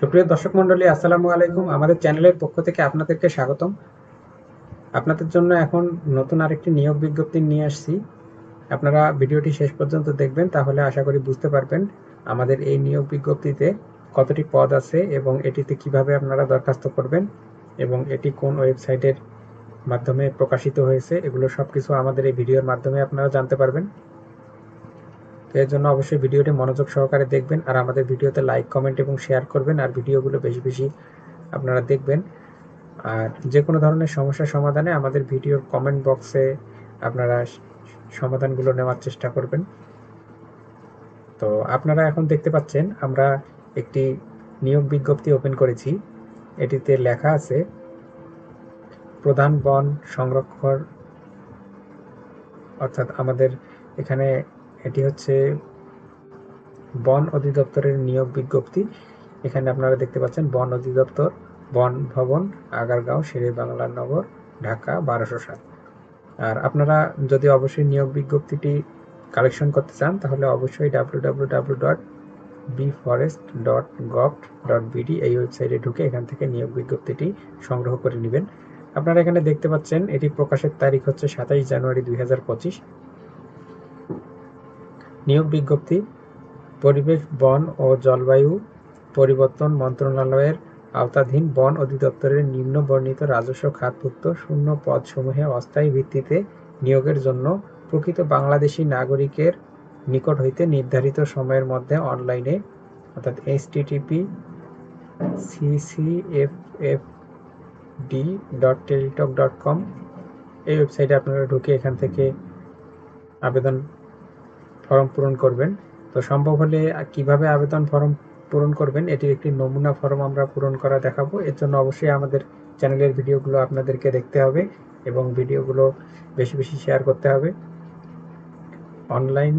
সুপ্রিয় দর্শক মন্ডলী আসসালামু আলাইকুম। আমাদের চ্যানেলের পক্ষ থেকে আপনাদেরকে স্বাগতম। আপনাদের জন্য এখন নতুন আরেকটি নিয়োগ বিজ্ঞপ্তি নিয়ে আসছি। আপনারা ভিডিওটি শেষ পর্যন্ত দেখবেন, তাহলে আশা করি বুঝতে পারবেন আমাদের এই নিয়োগ বিজ্ঞপ্তিতে কতটি পদ আছে এবং এটিতে কীভাবে আপনারা দরখাস্ত করবেন এবং এটি কোন ওয়েবসাইটের মাধ্যমে প্রকাশিত হয়েছে, এগুলো সব কিছু আমাদের এই ভিডিওর মাধ্যমে আপনারা জানতে পারবেন। এর জন্য অবশ্যই ভিডিওটি মনোযোগ সহকারে দেখবেন আর আমাদের ভিডিওতে লাইক কমেন্ট এবং শেয়ার করবেন আর ভিডিওগুলো বেশি বেশি আপনারা দেখবেন। আর যে কোনো ধরনের সমস্যার সমাধানে আমাদের ভিডিওর কমেন্ট বক্সে আপনারা সমাধানগুলো নেওয়ার চেষ্টা করবেন। তো আপনারা এখন দেখতে পাচ্ছেন আমরা একটি নিয়োগ বিজ্ঞপ্তি ওপেন করেছি। এটিতে লেখা আছে, প্রধান বন সংরক্ষণ অর্থাৎ আমাদের এখানে এটি হচ্ছে বন অধিদপ্তরের নিয়োগ বিজ্ঞপ্তি। এখানে আপনারা দেখতে পাচ্ছেন বন অধিদপ্তর, বন ভবন, আগারগাঁও, শেরে বাংলা নগর, ঢাকা, বারোশো সাত। আর আপনারা যদি অবশ্যই নিয়োগ বিজ্ঞপ্তিটি কালেকশন করতে চান, তাহলে অবশ্যই W W W dot B forest dot gov dot BD এই ওয়েবসাইটে ঢুকে এখান থেকে নিয়োগ বিজ্ঞপ্তিটি সংগ্রহ করে নেবেন। আপনারা এখানে দেখতে পাচ্ছেন, এটি প্রকাশের তারিখ হচ্ছে সাতাইশ জানুয়ারি দুই হাজার পঁচিশ। নিয়োগ বিজ্ঞপ্তি, পরিবেশ, বন ও জলবায়ু পরিবর্তন মন্ত্রণালয়ের আওতাধীন বন অধিদপ্তরের নিম্ন বর্ণিত রাজস্ব খাতভুক্ত শূন্য পদসমূহে অস্থায়ী ভিত্তিতে নিয়োগের জন্য প্রকৃত বাংলাদেশী নাগরিকের নিকট হইতে নির্ধারিত সময়ের মধ্যে অনলাইনে, অর্থাৎ HTTP CCFF D dot Teletalk dot com এই ওয়েবসাইটে আপনারা ঢুকে এখান থেকে আবেদন ফর্ম পূরণ করবেন। তো সম্ভব হলে কীভাবে আবেদন ফর্ম পূরণ করবেন, এটির একটি নমুনা ফর্ম আমরা পূরণ করা দেখাবো। এর জন্য অবশ্যই আমাদের চ্যানেলের ভিডিওগুলো আপনাদেরকে দেখতে হবে এবং ভিডিওগুলো বেশি বেশি শেয়ার করতে হবে। অনলাইন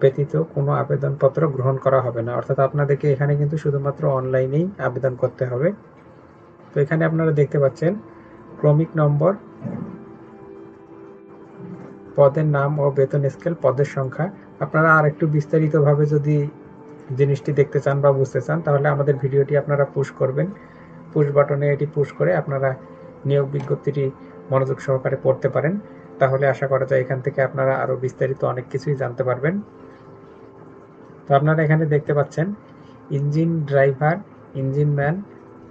ব্যতীত কোনো আবেদনপত্র গ্রহণ করা হবে না। অর্থাৎ আপনাদেরকে এখানে কিন্তু শুধুমাত্র অনলাইনেই আবেদন করতে হবে। তো এখানে আপনারা দেখতে পাচ্ছেন ক্রমিক নম্বর, পদের নাম ও বেতন স্কেল, পদের সংখ্যা। আপনারা আর একটু বিস্তারিতভাবে যদি জিনিসটি দেখতে চান বা বুঝতে চান, তাহলে আমাদের ভিডিওটি আপনারা পুশ করবেন। পুশ বাটনে এটি পুশ করে আপনারা নিয়োগ বিজ্ঞপ্তিটি মনোযোগ সহকারে পড়তে পারেন। তাহলে আশা করা যায় এখান থেকে আপনারা আরও বিস্তারিত অনেক কিছুই জানতে পারবেন। তো আপনারা এখানে দেখতে পাচ্ছেন, ইঞ্জিন ড্রাইভার, ইঞ্জিন ম্যান,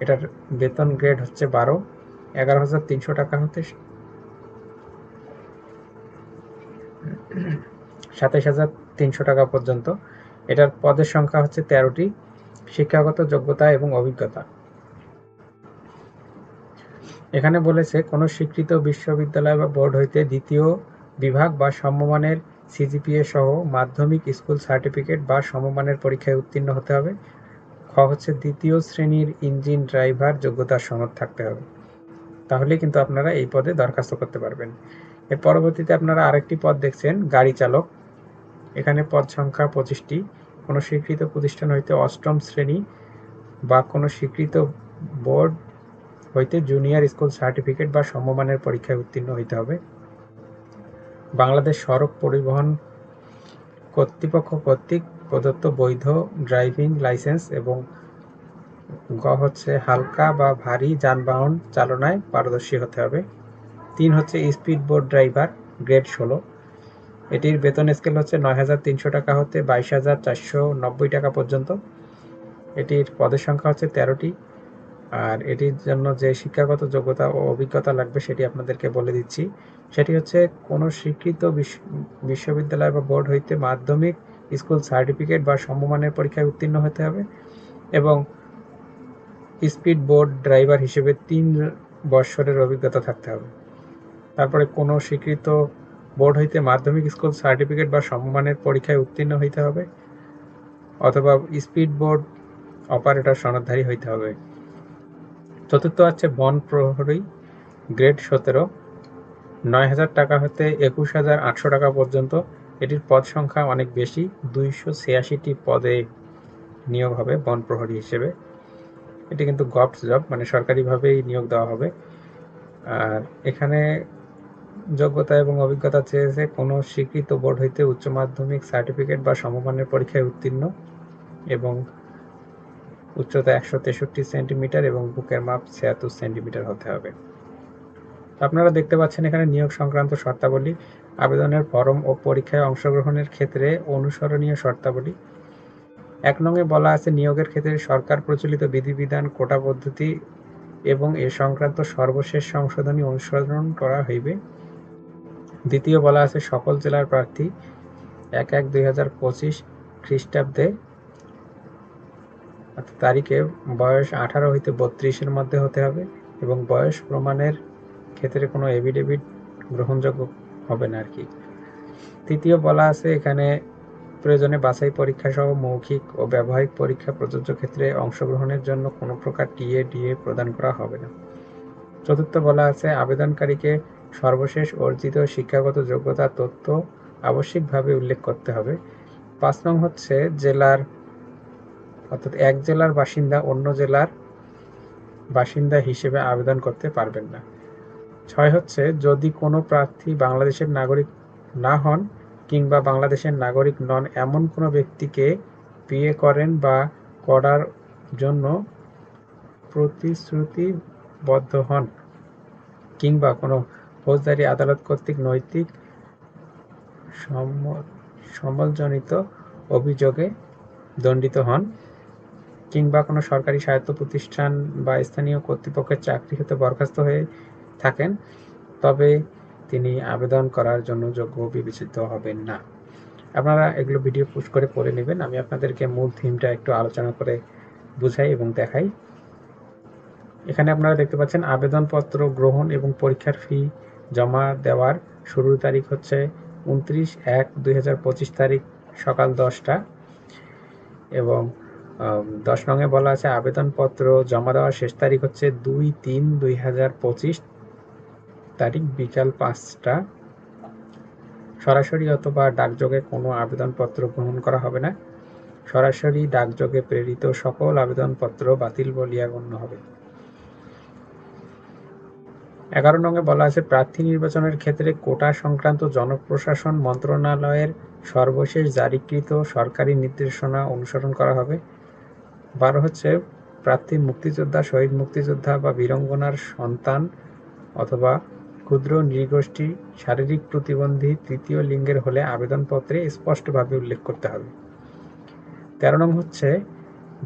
এটার বেতন গ্রেড হচ্ছে বারো, এগারো হাজার তিনশো টাকা হতে সাতাইশ হাজার তিনশো টাকা পর্যন্ত। এটার পদের সংখ্যা হচ্ছে তেরোটি। শিক্ষাগত যোগ্যতা এবং অভিজ্ঞতা। এখানে বলেছে, কোনো স্বীকৃত বিশ্ববিদ্যালয় বা বোর্ড হইতে দ্বিতীয় বিভাগ বা সমমানের সিজিপিএ সহ মাধ্যমিক স্কুল সার্টিফিকেট বা সমমানের পরীক্ষায় উত্তীর্ণ হতে হবে। খ হচ্ছে দ্বিতীয় শ্রেণির ইঞ্জিন ড্রাইভার যোগ্যতার সনদ থাকতে হবে। তাহলে কিন্তু আপনারা এই পদে দরখাস্ত করতে পারবেন। এর পরবর্তীতে আপনারা আরেকটি পদ দেখছেন, গাড়ি চালক। এখানে পদ সংখ্যা পঁচিশটি। কোনো স্বীকৃত প্রতিষ্ঠান হইতে অষ্টম শ্রেণি বা কোনো স্বীকৃত বোর্ড হইতে জুনিয়র স্কুল সার্টিফিকেট বা সমমানের পরীক্ষায় উত্তীর্ণ হইতে হবে। বাংলাদেশ সড়ক পরিবহন কর্তৃপক্ষ কর্তৃক প্রদত্ত বৈধ ড্রাইভিং লাইসেন্স এবং গ হচ্ছে হালকা বা ভারী যানবাহন চালনায় পারদর্শী হতে হবে। তিন হচ্ছে স্পিড বোর্ড ড্রাইভার, গ্রেড ষোলো। এটির বেতন স্কেল হচ্ছে নয় হাজার তিনশো টাকা হতে বাইশ হাজার চারশো নব্বই টাকা পর্যন্ত। এটির পদের সংখ্যা হচ্ছে তেরোটি। আর এটির জন্য যে শিক্ষাগত যোগ্যতা ও অভিজ্ঞতা লাগবে সেটি আপনাদেরকে বলে দিচ্ছি। সেটি হচ্ছে কোনো স্বীকৃত বিশ্ব- বিশ্ববিদ্যালয় বা বোর্ড হইতে মাধ্যমিক স্কুল সার্টিফিকেট বা সমমানের পরীক্ষায় উত্তীর্ণ হতে হবে এবং স্পিড বোর্ড ড্রাইভার হিসেবে তিন বৎসরের অভিজ্ঞতা থাকতে হবে। তারপরে কোনো স্বীকৃত বোর্ড হইতে মাধ্যমিক স্কুল সার্টিফিকেট বা সমমানের পরীক্ষায় উত্তীর্ণ হইতে হবে, অথবা স্পিড বোর্ড অপারেটর সনদধারী হইতে হবে। চতুর্থ আছে বন প্রহরী, গ্রেড সতেরো। নয় হাজার টাকা হতে একুশ হাজার আটশো টাকা পর্যন্ত। এটির পদ সংখ্যা অনেক বেশি, দুইশো ছিয়াশিটি পদে নিয়োগ হবে বন প্রহরী হিসেবে। এটি কিন্তু গভট জব মানে সরকারিভাবেই নিয়োগ দেওয়া হবে। আর এখানে যোগ্যতা এবং অভিজ্ঞতা চেয়েছে, কোনো স্বীকৃত বোর্ড হইতে উচ্চ মাধ্যমিক সার্টিফিকেট বা সমমানের পরীক্ষায় উত্তীর্ণ এবং উচ্চতা একশো তেষট্টি সেন্টিমিটার এবং বুকের মাপ ছিয়াত্তর সেন্টিমিটার হতে হবে। আপনারা দেখতে পাচ্ছেন এখানে নিয়োগ সংক্রান্ত শর্তাবলী, আবেদনের ফরম ও পরীক্ষায় অংশগ্রহণের ক্ষেত্রে অনুসরণীয় শর্তাবলী। এক নঙে বলা আছে, নিয়োগের ক্ষেত্রে সরকার প্রচলিত বিধিবিধান, কোটা পদ্ধতি এবং এ সংক্রান্ত সর্বশেষ সংশোধনী অনুসরণ করা হইবে। দ্বিতীয় বলা আছে, সকল জেলার প্রার্থী এক এক দুই হাজার পঁচিশ খ্রিস্টাব্দে তারিখে বয়স আঠারো হইতে বত্রিশের মধ্যে হতে হবে এবং বয়স প্রমাণের ক্ষেত্রে কোনো এভিডেভিট গ্রহণযোগ্য হবে না আর কি। তৃতীয় বলা আছে, এখানে প্রয়োজনে বাছাই পরীক্ষা সহ মৌখিক ও ব্যবহারিক পরীক্ষা প্রযোজ্য ক্ষেত্রে অংশগ্রহণের জন্য কোনো প্রকার টিএ ডিএ প্রদান করা হবে না। চতুর্থ বলা আছে, আবেদনকারীকে সর্বশেষ অর্জিত শিক্ষাগত যোগ্যতা, তথ্য আবশ্যিকভাবে উল্লেখ করতে হবে। পাঁচ নং হচ্ছে জেলার, অর্থাৎ এক জেলার বাসিন্দা অন্য জেলার বাসিন্দা হিসেবে আবেদন করতে পারবেন না। ছয় হচ্ছে যদি কোনো প্রার্থী বাংলাদেশের নাগরিক না হন কিংবা বাংলাদেশের নাগরিক নন, এমন কোনো ব্যক্তিকে বিয়ে করেন বা করার জন্য প্রতিশ্রুতিবদ্ধ হন কিংবা কোনো ফৌজদারি আদালত কর্তৃক নৈতিক সম- সমলজনিত অভিযোগে দণ্ডিত হন কিংবা কোনো সরকারি স্বায়ত্ত প্রতিষ্ঠান বা স্থানীয় কর্তৃপক্ষের চাকরি হতে বরখাস্ত হয়ে থাকেন, তবে তিনি আবেদন করার জন্য যোগ্য বিবেচিত হবেন না। আপনারা এগুলো ভিডিও পোস্ট করে পড়ে নেবেন। আমি আপনাদেরকে মূল থিমটা একটু আলোচনা করে বুঝাই এবং দেখাই। এখানে আপনারা দেখতে পাচ্ছেন আবেদনপত্র গ্রহণ এবং পরীক্ষার ফি জমা দেওয়ার শুরুর তারিখ হচ্ছে উনত্রিশ এক দুই তারিখ সকাল দশটা। এবং দশ নঙে বলা আছে, আবেদনপত্র জমা দেওয়ার শেষ তারিখ হচ্ছে দুই তিন দুই হাজার পঁচিশ তারিখ বিকাল পাঁচটা। সরাসরি অথবা ডাকযোগে কোনো আবেদনপত্র গ্রহণ করা হবে না। সরাসরি ডাকযোগে প্রেরিত সকল আবেদনপত্র বাতিল বলিয়া গণ্য হবে। এগারো নঙে বলা আছে, প্রার্থী নির্বাচনের ক্ষেত্রে কোটা সংক্রান্ত জনপ্রশাসন মন্ত্রণালয়ের সর্বশেষ জারিকৃত সরকারি নির্দেশনা অনুসরণ করা হবে। বারো হচ্ছে, প্রার্থী মুক্তিযোদ্ধা, শহীদ মুক্তিযোদ্ধা বা বীরঙ্গনার সন্তান অথবা ক্ষুদ্র নৃগোষ্ঠী শারীরিক প্রতিবন্ধী তৃতীয় লিঙ্গের হলে আবেদনপত্রে স্পষ্টভাবে উল্লেখ করতে হবে। তেরো নং হচ্ছে,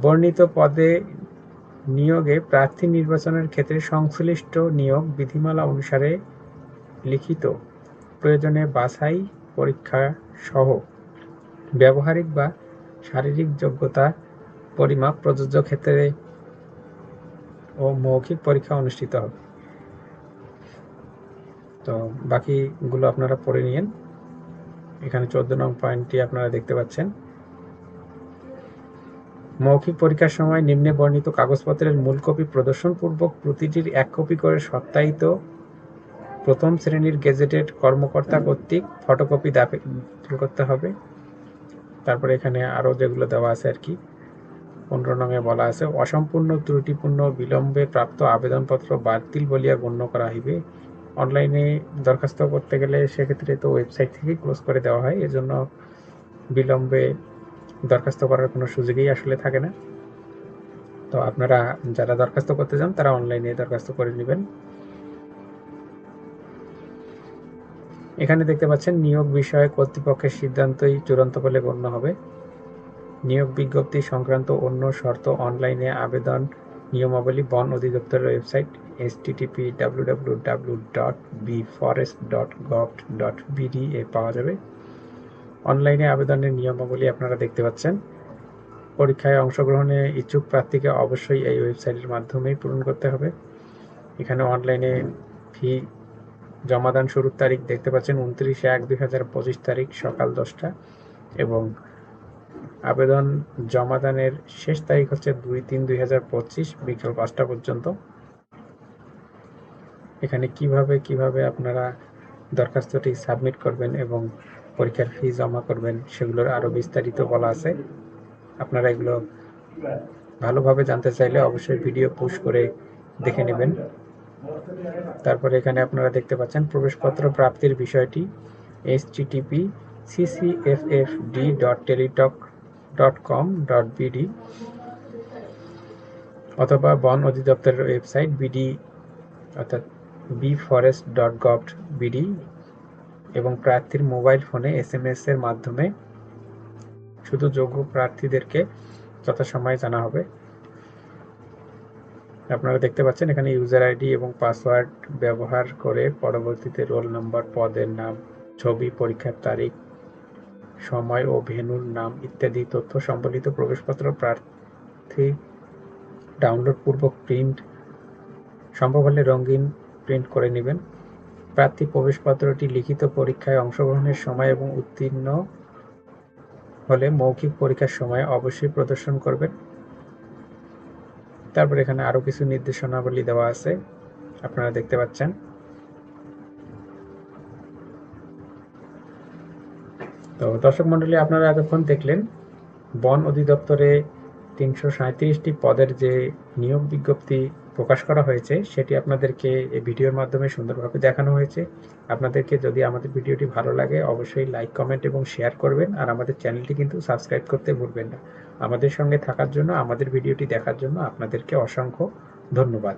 বর্ণিত পদে নিয়োগে প্রার্থী নির্বাচনের ক্ষেত্রে সংশ্লিষ্ট নিয়োগ বিধিমালা অনুসারে লিখিত। প্রয়োজনে বাছাই পরীক্ষা সহ ব্যবহারিক বা শারীরিক যোগ্যতা, পরিমাপ, প্রযোজ্য ক্ষেত্রে ও মৌখিক পরীক্ষা অনুষ্ঠিত হবে। তো বাকিগুলো আপনারা পড়ে নিয়েন। এখানে চোদ্দ নং পয়েন্টটি আপনারা দেখতে পাচ্ছেন। মৌখিক পরীক্ষার সময় নিম্নে বর্ণিত কাগজপত্রের মূল কপি প্রদর্শনপূর্বক প্রতিটির এক কপি করে সত্যায়িত প্রথম শ্রেণির গেজেটেড কর্মকর্তা কর্তৃক ফটোকপি দাখিল করতে হবে। তারপরে এখানে আরও যেগুলো দেওয়া আছে আর কি, পনেরো নঙে বলা আছে, অসম্পূর্ণ, ত্রুটিপূর্ণ, বিলম্বে প্রাপ্ত আবেদনপত্র বাতিল বলিয়া গণ্য করা হইবে। অনলাইনে দরখাস্ত করতে গেলে সেক্ষেত্রে তো ওয়েবসাইট থেকেই ক্লোজ করে দেওয়া হয়। এজন্য বিলম্বে দরখাস্ত করার কোনো সুযোগই আসলে থাকে না। তো আপনারা যারা দরখাস্ত করতে চান, তারা অনলাইনে দরখাস্ত করে নেবেন। এখানে দেখতে পাচ্ছেন, নিয়োগ বিষয়ে কর্তৃপক্ষের সিদ্ধান্তই চূড়ান্ত বলে গণ্য হবে। নিয়োগ বিজ্ঞপ্তি সংক্রান্ত অন্য শর্ত অনলাইনে আবেদন নিয়মাবলী বন অধিদপ্তরের website S TTP W W W dot B forest dot gov dot BD এ পাওয়া যাবে। অনলাইনে আবেদনের নিয়মাবলী আপনারা দেখতে পাচ্ছেন। পরীক্ষায় অংশগ্রহণে ইচ্ছুক প্রার্থীকে অবশ্যই এই ওয়েবসাইটের মাধ্যমেই পূরণ করতে হবে। এখানে অনলাইনে ফি জমাদান শুরুর তারিখ দেখতে পাচ্ছেন, উনত্রিশে এক দুই হাজার পঁচিশ তারিখ সকাল দশটা। এবং আবেদন জমাদানের শেষ তারিখ হচ্ছে দুই তিন দুই হাজার পঁচিশ বিকেল পাঁচটা পর্যন্ত। এখানে কীভাবে কীভাবে আপনারা দরখাস্তটি সাবমিট করবেন এবং পরীক্ষার ফি জমা করবেন, সেগুলোর আরও বিস্তারিত বলা আছে। আপনারা এগুলো ভালোভাবে জানতে চাইলে অবশ্যই ভিডিও পোস্ট করে দেখে নেবেন। তারপরে এখানে আপনারা দেখতে পাচ্ছেন প্রবেশপত্র প্রাপ্তির বিষয়টি HTTP CCFFD dot Teletalk dot com dot BD অথবা বন অধিদপ্তরের ওয়েবসাইট বিডি অর্থাৎ B forest dot gov BD এবং প্রার্থীর মোবাইল ফোনে এস এম এস এর মাধ্যমে শুধু যোগ্য প্রার্থীদেরকে যথাসময়ে জানা হবে। আপনারা দেখতে পাচ্ছেন এখানে ইউজার আইডি এবং পাসওয়ার্ড ব্যবহার করে পরবর্তীতে রোল নাম্বার, পদের নাম, ছবি, পরীক্ষার তারিখ, সময় ও ভেন্যুর নাম ইত্যাদি তথ্য সম্বলিত প্রবেশপত্র প্রার্থী ডাউনলোড পূর্বক প্রিন্ট, সম্ভব হলে রঙিন প্রিন্ট করে নেবেন। প্রার্থী প্রবেশপত্রটি লিখিত পরীক্ষায় অংশগ্রহণের সময় এবং উত্তীর্ণ হলে মৌখিক পরীক্ষার সময় অবশ্যই প্রদর্শন করবেন। তারপর এখানে আরও কিছু নির্দেশনাবলী দেওয়া আছে, আপনারা দেখতে পাচ্ছেন। তো দর্শক মন্ডলী আপনারা এতক্ষণ দেখলেন বন অধিদপ্তরে তিনশো সাঁত্রিশটি পদের যে নিয়োগ বিজ্ঞপ্তি প্রকাশ করা হয়েছে, সেটি আপনাদেরকে এই ভিডিওর মাধ্যমে সুন্দরভাবে দেখানো হয়েছে। আপনাদেরকে যদি আমাদের ভিডিওটি ভালো লাগে, অবশ্যই লাইক, কমেন্ট এবং শেয়ার করবেন। আর আমাদের চ্যানেলটি কিন্তু সাবস্ক্রাইব করতে ভুলবেন না। আমাদের সঙ্গে থাকার জন্য, আমাদের ভিডিওটি দেখার জন্য আপনাদেরকে অসংখ্য ধন্যবাদ।